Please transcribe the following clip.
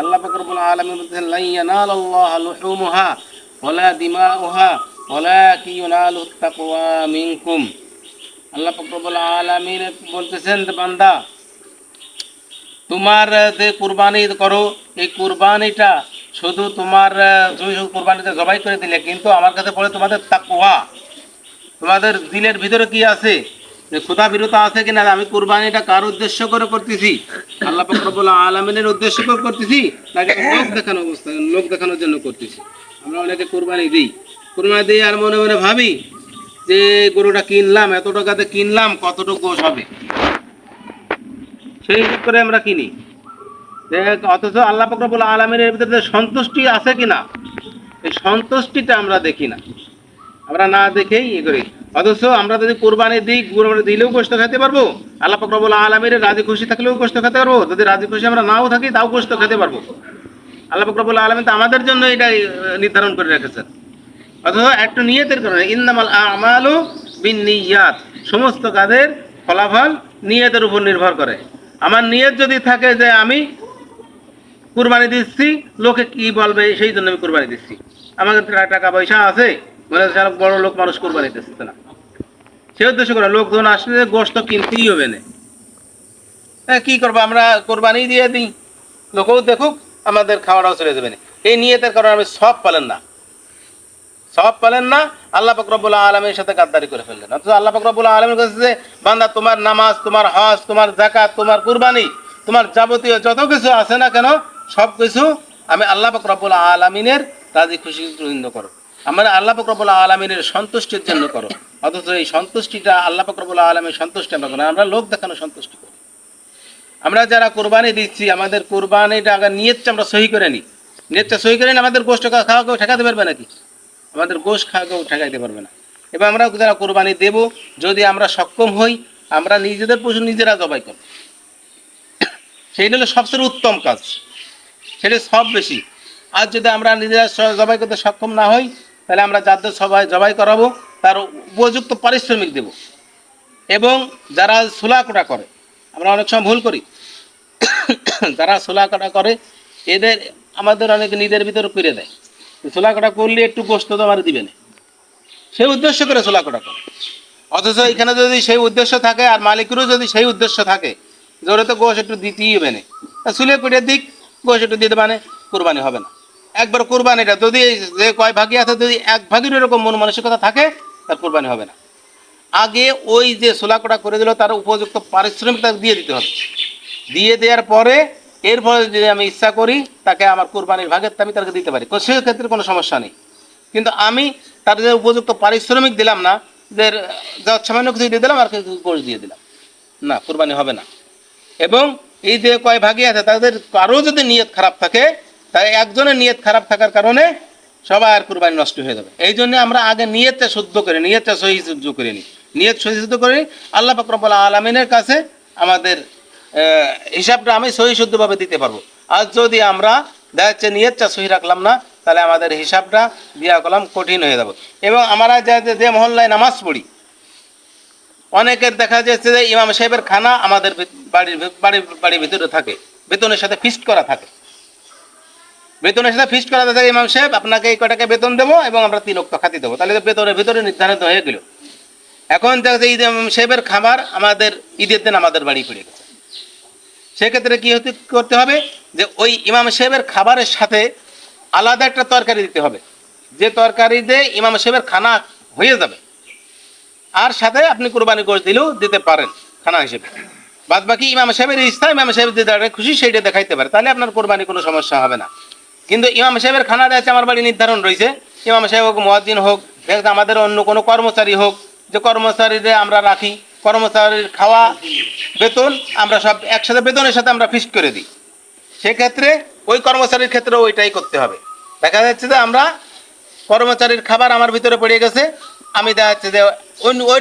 আল্লাহ পাক রব্বুল আলামিন বলতেছেন বান্দা, তোমার যে কুরবানি করো, এই কুরবানিটা শুধু তোমার, তুমি শুধু কুরবানিতে জবাই করে দিলে, কিন্তু আমার কাছে পড়ে তোমাদের তাকওয়া, তোমাদের দিলের ভিতরে কি আছে? ক্ষুধা বিরত আছে কিনা আমি কোরবানিটা কার উদ্দেশ্য করে করতেছি? আল্লাহ পাক রব্বুল আলামিনের উদ্দেশ্য করে করতেছি, নাকি লোক দেখানো অবস্থা, লোক দেখানোর জন্য করতেছি। আমরা অনেকে কোরবানি দিই। কোরবানি দিই আর মনে মনে ভাবি যে গরুটা কিনলাম, এত টাকাতে কিনলাম, কতটুকু হবে? সেই হিসাব করে আমরা কিনি। অথচ আল্লাহ পাক রব্বুল আলামিনের ভিতরে সন্তুষ্টি আছে কিনা, এই সন্তুষ্টিটা আমরা দেখি না। আমরা না দেখেই ইয়ে করি। অথচ আমরা যদি কোরবানি দিই কোরবানি দিলেও কষ্ট খেতে পারব, আল্লাহ পাক রব্বুল আলামিনের রাজি খুশি থাকলেও কষ্ট খেতে পারব, যদি রাজি খুশি আমরা নাও থাকি, তাও কষ্ট খেতে পারব। আল্লাহ পাক রব্বুল তো আমাদের জন্য এটা নির্ধারণ করে রেখেছেন। অথচ একটু নিয়তের কারণে ইন্দামাল আমালু বিন নিয়াত সমস্ত কাজের ফলাফল নিয়তের উপর নির্ভর করে। আমার নিয়ত যদি থাকে যে আমি কুরবানি দিচ্ছি, লোকে কি বলবে, সেই জন্য আমি কুরবানি দিচ্ছি। আমার টাকা পয়সা আছে মনে বড় লোক মানুষ কুরবানি দিচ্ছে না। সে উদ্দেশ্য করে লোকজন আসলে গোস্ত কিনতেই হবে না। হ্যাঁ কি করব, আমরা কোরবানি দিয়ে দিই। লোকেও দেখুক, আমাদের খাওয়াটাও চলে যাবে না। এই নিয়তের কারণে আমি সব পালেন না। সব পালেন না, আল্লাহ পাক রব্বুল আলমের সাথে গাদ্দারি করে ফেললেন। অথচ আল্লাহ পাক রব্বুল আলমের কাছে যে, বান্দা, তোমার নামাজ, তোমার হজ, তোমার জাকাত তোমার কুরবানি, তোমার যাবতীয় যত কিছু আছে না কেন, সব কিছু আমি আল্লাহ পাক রব্বুল আলমিনের রাজি খুশি করো আমার আল্লাহ পাক রব্বুল আলমিনের সন্তুষ্টির জন্য করো। অথচ এই সন্তুষ্টিটা আল্লাহ পাক রব্বুল আলমের সন্তুষ্টি আমরা করি। আমরা লোক দেখানো সন্তুষ্টি করি। আমরা যারা কোরবানি দিচ্ছি, আমাদের কোরবানিটা আগে নিয়তটা আমরা সহি করে নিই। নিয়তটা সহি করে নিই আমাদের গোষ্ঠ খাওয়া কেউ ঠেকাতে পারবে নাকি? আমাদের গোশ খাওয়া কেউ ঠেকাইতে পারবে না। এবার আমরা যারা কোরবানি দেব, যদি আমরা সক্ষম হই, আমরা নিজেদের পশু নিজেরা জবাই করব। সেইটা হলো সবচেয়ে উত্তম কাজ। সেটা সব বেশি। আর যদি আমরা নিজেরা জবাই করতে সক্ষম না হই তাহলে আমরা যাদের সবাই জবাই করাবো, তার উপযুক্ত পারিশ্রমিক দেব। এবং যারা সোলাকোটা করে, আমরা অনেক সময় ভুল করি। যারা সোলাকোটা করে, এদের আমাদের অনেক নিজের ভিতরে করে দেয়। সোলাকোটা করলে একটু গোস্ত তো আমার দিবে না। সেই উদ্দেশ্য করে সোলাকোটা করে। অথচ এখানে যদি সেই উদ্দেশ্য থাকে, আর মালিকেরও যদি সেই উদ্দেশ্য থাকে, জোরে তো গোশ একটু দিতেই হবে না। সুলে করে দিক, গোশ একটু দিতে মানে কোরবানি হবে না। একবার কোরবানিটা যদি যে কয় ভাগই আছে, যদি এক ভাগের এরকম মন মানসিকতা থাকে, তার কোরবানি হবে না। আগে ওই যে সোলাকোটা করে দিল, তার উপযুক্ত পারিশ্রমিক তাকে দিয়ে দিতে হবে। দিয়ে দেওয়ার পরে, এরপরে যদি আমি ইচ্ছা করি, তাকে আমার কোরবানির ভাগের আমি তাকে দিতে পারি। সেক্ষেত্রে কোনো সমস্যা নেই। কিন্তু আমি তার যে উপযুক্ত পারিশ্রমিক দিলাম না, যে সামান্য কিছু দিয়ে দিলাম, আর কিছু গোশ দিয়ে দিলাম। না, কোরবানি হবে না। এবং এই যে কয় ভাগই আছে, তাদের কারও যদি নিয়ত খারাপ থাকে তাই একজনের নিয়ত খারাপ থাকার কারণে সবার কুরবানি নষ্ট হয়ে যাবে। এই জন্য আমরা আগে নিয়তটা শুদ্ধ করে, নিয়তটা সহি শুদ্ধ করে নিই নিয়ত সহি শুদ্ধ করে আল্লাহ পাকরবুল আলমিনের কাছে আমাদের হিসাবটা আমি সহি শুদ্ধভাবে দিতে পারব। আর যদি আমরা দেখা যাচ্ছে নিয়তটা সহি রাখলাম না, তাহলে আমাদের হিসাবটা, দিয়া কলাম কঠিন হয়ে যাবে। এবং আমরা যে যে মহল্লায় নামাজ পড়ি, অনেকের দেখা যাচ্ছে যে ইমাম সাহেবের খানা আমাদের বাড়ির বাড়ির বাড়ির ভিতরে থাকে, বেতনের সাথে ফিক্সড করা থাকে। বেতনের সাথে ফিক্সড করা থাকে ইমাম সাহেব, আপনাকে এই কটাকে বেতন দেবো এবং আমরা তিন অক্ত খাতি দেবো। তাহলে তো বেতনের ভিতরে নির্ধারিত হয়ে গেল। এখন দেখা যাচ্ছে ঈদ সাহেবের খাবার আমাদের, ঈদের দিন আমাদের বাড়ি পড়ে গেছে। সেক্ষেত্রে কি হতে, করতে হবে যে ওই ইমাম সাহেবের খাবারের সাথে আলাদা একটা তরকারি দিতে হবে। যে তরকারি দিয়ে ইমাম সাহেবের খানা হয়ে যাবে, আর সাথে আপনি কোরবানি গোশ দিলেও দিতে পারেন খানা হিসেবে। বাদ বাকি ইমাম সাহেবের ইচ্ছা ইমাম সাহেব দাঁড়ায় খুশি সেইটা দেখাইতে পারে। তাহলে আপনার কোরবানি কোনো সমস্যা হবে না। কিন্তু ইমাম সাহেবের খানা দেওয়া আমার বাড়ি নির্ধারণ রয়েছে। ইমাম সাহেব হোক মহাদ্দিন হোক আমাদের অন্য কোনো কর্মচারী হোক, যে কর্মচারীদের আমরা রাখি, কর্মচারীর খাওয়া, বেতন, আমরা সব একসাথে বেতনের সাথে আমরা ফিক্সড করে দিই। সেক্ষেত্রে ওই কর্মচারীর ক্ষেত্রে ওইটাই করতে হবে। দেখা যাচ্ছে যে আমরা কর্মচারীর খাবার আমার ভিতরে পড়ে গেছে, আমি দেখা যাচ্ছে যে ওই ওই